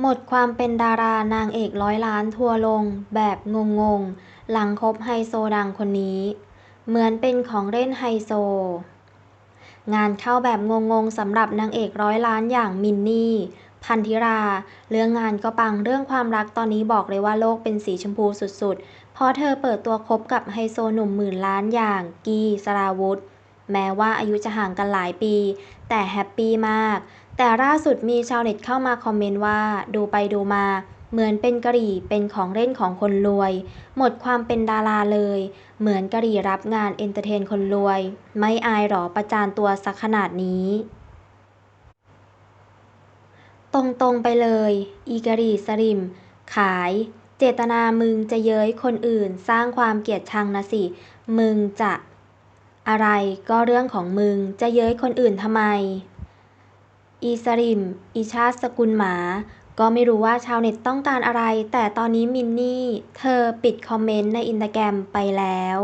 หมดความเป็นดารานางเอกร้อยล้านทัวร์ลงแบบงง ๆ หลังคบไฮโซดังคนนี้ เหมือนเป็นของเล่นไฮโซ งานเข้าแบบงง ๆสำหรับนางเอกร้อยล้านอย่างมินนี่ พันธิรา เรื่องงานก็ปังเรื่องความรักตอนนี้บอกเลยว่าโลกเป็นสีชมพูสุดๆ เพราะเธอเปิดตัวคบกับไฮโซหนุ่มหมื่นล้านอย่างกีสราวุธ แม้ว่าอายุจะห่างกันหลายปี แต่แฮปปี้มาก แต่ล่าสุดมีชาวเน็ตเข้ามาคอมเมนต์ว่า ดูไปดูมา เหมือนเป็นกะหรี่เป็นของเล่นของคนรวย หมดความเป็นดาราเลย เหมือนกะหรี่รับงานเอนเตอร์เทนคนรวย ไม่อายหรอประจานตัวสักขนาดนี้ตรงๆไปเลย อีกะหรี่สลิม ขาย เจตนามึงจะเย้ยคนอื่น สร้างความเกลียดชังนะสิ มึงจะ อะไรก็เรื่องของมึง จะเย้ยคนอื่นทำไม อีสริม อีชาติสกุลหมา ก็ไม่รู้ว่าชาวเน็ตต้องการอะไร แต่ตอนนี้มินนี่ เธอปิดคอมเมนต์ในอินสตาแกรมไปแล้ว